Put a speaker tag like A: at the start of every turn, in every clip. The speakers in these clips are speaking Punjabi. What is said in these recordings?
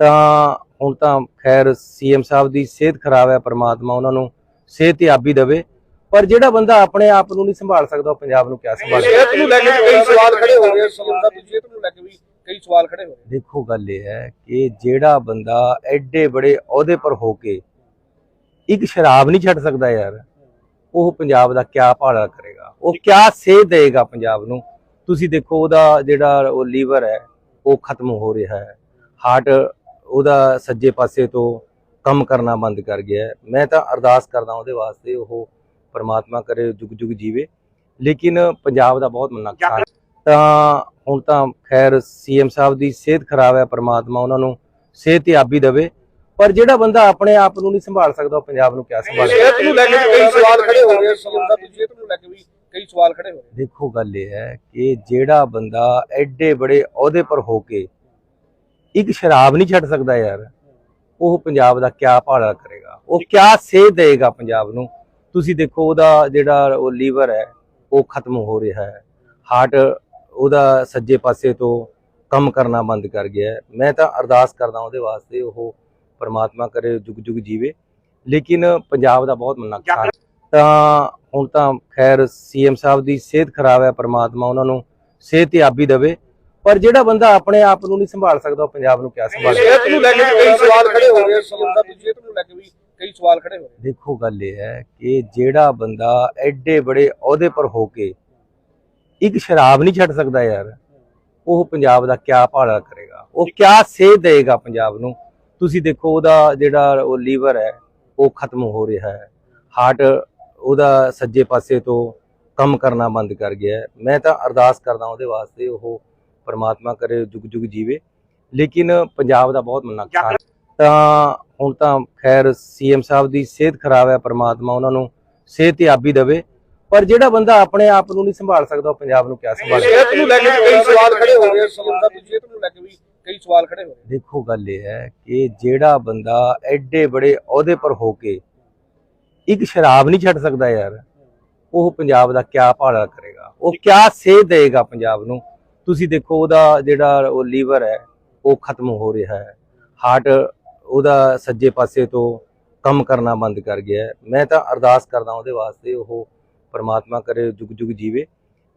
A: ਤਾਂ ਹੁਣ ਤਾਂ ਖੈਰ ਸੀਐਮ ਸਾਹਿਬ ਦੀ ਸਿਹਤ ਖਰਾਬ ਹੈ ਪ੍ਰਮਾਤਮਾ ਉਹਨਾਂ ਨੂੰ ਸਿਹਤਯਾਬੀ ਦੇਵੇ। ਪਰ ਜਿਹੜਾ ਬੰਦਾ ਆਪਣੇ ਆਪ ਨੂੰ ਨਹੀਂ ਸੰਭਾਲ ਸਕਦਾ ਉਹ ਪੰਜਾਬ ਨੂੰ ਕਿਆ ਸੰਭਾਲ?
B: ਸਿਹਤ ਨੂੰ ਲੈ ਕੇ ਕਈ ਸਵਾਲ ਖੜੇ ਹੋ ਸੀਐਮ ਸਾਹਿਬ ਦੀ ਸਿਹਤ ਨੂੰ ਲੈ ਕੇ ਵੀ ਕਈ ਸਵਾਲ ਖੜੇ ਹੋ ਰਹੇ
A: ਦੇਖੋ ਗੱਲ ਇਹ ਹੈ ਕਿ ਜਿਹੜਾ ਬੰਦਾ ਐਡੇ ਬੜੇ ਅਹੁਦੇ ਪਰ ਹੋ ਕੇ ਇੱਕ ਸ਼ਰਾਬ ਨਹੀਂ ਛੱਡ ਸਕਦਾ ਯਾਰ ਉਹ ਪੰਜਾਬ ਦਾ ਕਿਆ ਭਾਲਾ ਕਰੇਗਾ? ਉਹ ਕਿਆ ਸੇਧ ਦੇਗਾ ਪੰਜਾਬ ਨੂੰ? ਤੁਸੀਂ ਦੇਖੋ ਉਹਦਾ ਜਿਹੜਾ ਉਹ ਲੀਵਰ ਹੈ ਉਹ ਖਤਮ ਹੋ ਰਿਹਾ ਹੈ। ਹਾਰਟ ਉਹਦਾ ਸੱਜੇ ਪਾਸੇ ਤੋਂ ਕੰਮ ਕਰਨਾ ਬੰਦ ਕਰ ਗਿਆ ਮੈਂ ਤਾਂ ਅਰਦਾਸ ਕਰਦਾ ਉਹਦੇ ਵਾਸਤੇ ਉਹ ਪਰਮਾਤਮਾ ਕਰੇ ਜੁਗ ਜੁਗ ਜੀਵੇ। ਲੇਕਿਨ ਪੰਜਾਬ ਦਾ ਬਹੁਤ ਨੁਕਸਾਨ ਤਾਂ ਹੁਣ ਤਾਂ ਖੈਰ ਸੀਐਮ ਸਾਹਿਬ ਦੀ ਸਿਹਤ ਖਰਾਬ ਹੈ ਪ੍ਰਮਾਤਮਾ ਉਹਨਾਂ ਨੂੰ ਸਿਹਤਯਾਬੀ ਦੇਵੇ। ਪਰ ਜਿਹੜਾ ਬੰਦਾ ਆਪਣੇ ਆਪ ਨੂੰ ਨਹੀਂ ਸੰਭਾਲ ਸਕਦਾ ਉਹ ਪੰਜਾਬ ਨੂੰ ਕਿਆ ਸੰਭਾਲ?
B: ਸਿਹਤ ਨੂੰ ਲੈ ਕੇ ਕਈ ਸਵਾਲ ਖੜੇ ਹੋ ਰਹੇ ਸੀਐਮ ਸਾਹਿਬ ਦੀ ਸਿਹਤ ਨੂੰ ਲੈ ਕੇ ਵੀ ਕਈ ਸਵਾਲ ਖੜੇ ਹੋ ਰਹੇ
A: ਦੇਖੋ ਗੱਲ ਇਹ ਹੈ ਕਿ ਜਿਹੜਾ ਬੰਦਾ ਐਡੇ ਬੜੇ ਅਹੁਦੇ ਪਰ ਹੋ ਕੇ ਇੱਕ ਸ਼ਰਾਬ ਨਹੀਂ ਛੱਡ ਸਕਦਾ ਯਾਰ। ਉਹ ਪੰਜਾਬ ਦਾ ਕਿਆ ਭਾਲਾ ਕਰੇਗਾ। ਉਹ ਕਿਆ ਸੇਧ ਦੇਗਾ ਪੰਜਾਬ ਨੂੰ। ਤੁਸੀਂ ਦੇਖੋ ਉਹਦਾ ਜਿਹੜਾ ਉਹ ਲੀਵਰ ਹੈ, ਉਹ ਖਤਮ ਹੋ ਰਿਹਾ ਹੈ। ਹਾਰਟ ਉਹਦਾ ਸੱਜੇ ਪਾਸੇ ਤੋਂ ਕੰਮ ਕਰਨਾ ਬੰਦ ਕਰ ਗਿਆ ਮੈਂ ਤਾਂ ਅਰਦਾਸ ਕਰਦਾ ਉਹਦੇ ਵਾਸਤੇ ਉਹ ਪਰਮਾਤਮਾ ਕਰੇ, ਜੁਗ ਜੁਗ ਜੀਵੇ। ਲੇਕਿਨ ਪੰਜਾਬ ਦਾ ਬਹੁਤ ਨੁਕਸਾਨ ਤਾਂ ਹੁਣ ਤਾਂ ਖੈਰ ਸੀਐਮ ਸਾਹਿਬ ਦੀ ਸਿਹਤ ਖਰਾਬ ਹੈ, ਪਰਮਾਤਮਾ ਉਹਨਾਂ ਨੂੰ ਸਿਹਤਯਾਬੀ ਦੇਵੇ। ਪਰ ਜਿਹੜਾ ਬੰਦਾ ਆਪਣੇ ਆਪ ਨੂੰ ਨਹੀਂ ਸੰਭਾਲ ਸਕਦਾ ਉਹ ਪੰਜਾਬ ਨੂੰ ਕਿਆ ਸੰਭਾਲ?
B: ਸਿਹਤ ਨੂੰ ਲੈ ਕੇ ਵੀ ਕਈ ਸਵਾਲ ਖੜੇ ਹੋ ਸਾਹਿਬ ਦੀ ਸਿਹਤ ਨੂੰ ਲੈ ਕੇ ਵੀ ਕਈ ਸਵਾਲ ਖੜੇ ਹੋ ਰਹੇ
A: ਦੇਖੋ ਗੱਲ ਇਹ ਹੈ ਕਿ ਜਿਹੜਾ ਬੰਦਾ ਐਡੇ ਬੜੇ ਅਹੁਦੇ ਪਰ ਹੋ ਕੇ ਇੱਕ ਸ਼ਰਾਬ ਨਹੀਂ ਛੱਡ ਸਕਦਾ ਯਾਰ ਉਹ ਪੰਜਾਬ ਦਾ ਕਿਆ ਭਾਲਾ ਕਰੇਗਾ? ਉਹ ਕਿਆ ਸੇਧ ਦੇਗਾ ਪੰਜਾਬ ਨੂੰ? ਤੁਸੀਂ ਦੇਖੋ ਉਹਦਾ ਜਿਹੜਾ ਉਹ ਲੀਵਰ ਹੈ ਉਹ ਖਤਮ ਹੋ ਰਿਹਾ ਹੈ। ਹਾਰਟ ਉਹਦਾ ਸੱਜੇ ਪਾਸੇ ਤੋਂ ਕੰਮ ਕਰਨਾ ਬੰਦ ਕਰ ਗਿਆ ਮੈਂ ਤਾਂ ਅਰਦਾਸ ਕਰਦਾ ਉਹਦੇ ਵਾਸਤੇ ਉਹ ਪਰਮਾਤਮਾ ਕਰੇ ਜੁਗ ਜੁਗ ਜੀਵੇ। ਲੇਕਿਨ ਪੰਜਾਬ ਦਾ ਬਹੁਤ ਨੁਕਸਾਨ ਤਾਂ ਹੁਣ ਤਾਂ ਖੈਰ ਸੀਐਮ ਸਾਹਿਬ ਦੀ ਸਿਹਤ ਖਰਾਬ ਹੈ ਪ੍ਰਮਾਤਮਾ ਉਹਨਾਂ ਨੂੰ ਸਿਹਤਯਾਬੀ ਦੇਵੇ। ਪਰ ਜਿਹੜਾ ਬੰਦਾ ਆਪਣੇ ਆਪ ਨੂੰ ਨਹੀਂ ਸੰਭਾਲ ਸਕਦਾ ਉਹ ਪੰਜਾਬ ਨੂੰ ਕਿਆ ਸੰਭਾਲ?
B: ਸਿਹਤ ਨੂੰ ਲੈ ਕੇ ਕਈ ਸਵਾਲ ਖੜੇ ਹੋ ਸੀਐਮ ਸਾਹਿਬ ਦੀ ਸਿਹਤ ਨੂੰ ਲੈ ਕੇ ਵੀ ਕਈ ਸਵਾਲ ਖੜੇ ਹੋ ਰਹੇ
A: ਦੇਖੋ ਗੱਲ ਇਹ ਹੈ ਕਿ ਜਿਹੜਾ ਬੰਦਾ ਐਡੇ ਬੜੇ ਅਹੁਦੇ ਪਰ ਹੋ ਕੇ ਇੱਕ ਸ਼ਰਾਬ ਨਹੀਂ ਛੱਡ ਸਕਦਾ ਯਾਰ ਉਹ ਪੰਜਾਬ ਦਾ ਕਿਆ ਭਾਲਾ ਕਰੇਗਾ? ਉਹ ਕਿਆ ਸੇਧ ਦੇਗਾ ਪੰਜਾਬ ਨੂੰ? ਤੁਸੀਂ ਦੇਖੋ ਉਹਦਾ ਜਿਹੜਾ ਉਹ ਲੀਵਰ ਹੈ ਉਹ ਖਤਮ ਹੋ ਰਿਹਾ ਹੈ। ਹਾਰਟ ਉਹਦਾ ਸੱਜੇ ਪਾਸੇ ਤੋਂ ਕੰਮ ਕਰਨਾ ਬੰਦ ਕਰ ਗਿਆ ਹੈ। ਮੈਂ ਤਾਂ ਅਰਦਾਸ ਕਰਦਾ ਉਹਦੇ ਵਾਸਤੇ ਉਹ ਪਰਮਾਤਮਾ ਕਰੇ ਜੁਗ ਜੁਗ ਜੀਵੇ।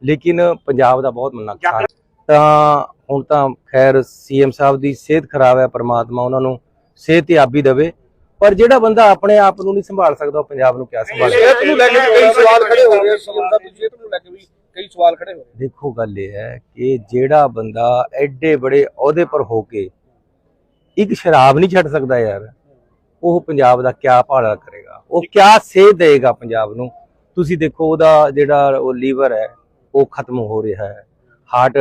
A: ਲੇਕਿਨ ਪੰਜਾਬ ਦਾ ਬਹੁਤ ਨੁਕਸਾਨ ਤਾਂ ਹੁਣ ਤਾਂ ਖੈਰ ਸੀਐਮ ਸਾਹਿਬ ਦੀ ਸਿਹਤ ਖਰਾਬ ਹੈ ਪ੍ਰਮਾਤਮਾ ਉਹਨਾਂ ਨੂੰ ਸਿਹਤਯਾਬੀ ਦੇਵੇ। ਪਰ ਜਿਹੜਾ ਬੰਦਾ ਆਪਣੇ ਆਪ ਨੂੰ ਨਹੀਂ ਸੰਭਾਲ ਸਕਦਾ ਉਹ ਪੰਜਾਬ ਨੂੰ ਕਿਆ ਸੰਭਾਲ?
B: ਸਿਹਤ ਨੂੰ ਲੈ ਕੇ ਵੀ ਕਈ ਸਵਾਲ ਖੜੇ ਹੋ ਰਹੇ ਸੀਐਮ ਸਾਹਿਬ ਦੀ ਸਿਹਤ ਨੂੰ ਲੈ ਕੇ ਵੀ ਕਈ ਸਵਾਲ ਖੜੇ ਹੋ ਰਹੇ
A: ਦੇਖੋ ਗੱਲ ਇਹ ਹੈ ਕਿ ਜਿਹੜਾ ਬੰਦਾ ਐਡੇ ਬੜੇ ਅਹੁਦੇ ਪਰ ਹੋ ਕੇ ਇੱਕ ਸ਼ਰਾਬ ਨਹੀਂ ਛੱਡ ਸਕਦਾ ਯਾਰ ਉਹ ਪੰਜਾਬ ਦਾ ਕਿਆ ਭਾਲਾ ਕਰੇਗਾ ਉਹ ਕਿਆ ਸੇਧ ਦੇਗਾ ਪੰਜਾਬ ਨੂੰ। ਤੁਸੀਂ ਦੇਖੋ ਉਹਦਾ ਜਿਹੜਾ ਉਹ ਲੀਵਰ ਹੈ ਉਹ ਖਤਮ ਹੋ ਰਿਹਾ ਹੈ। ਹਾਰਟ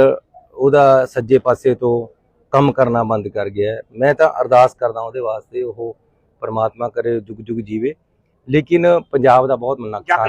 A: ਉਹਦਾ ਸੱਜੇ ਪਾਸੇ ਤੋਂ ਕੰਮ ਕਰਨਾ ਬੰਦ ਕਰ ਗਿਆ ਮੈਂ ਤਾਂ ਅਰਦਾਸ ਕਰਦਾ ਉਹਦੇ ਵਾਸਤੇ ਉਹ ਪਰਮਾਤਮਾ ਕਰੇ ਜੁਗ ਜੁਗ ਜੀਵੇ। ਲੇਕਿਨ ਪੰਜਾਬ ਦਾ ਬਹੁਤ ਨੁਕਸਾਨ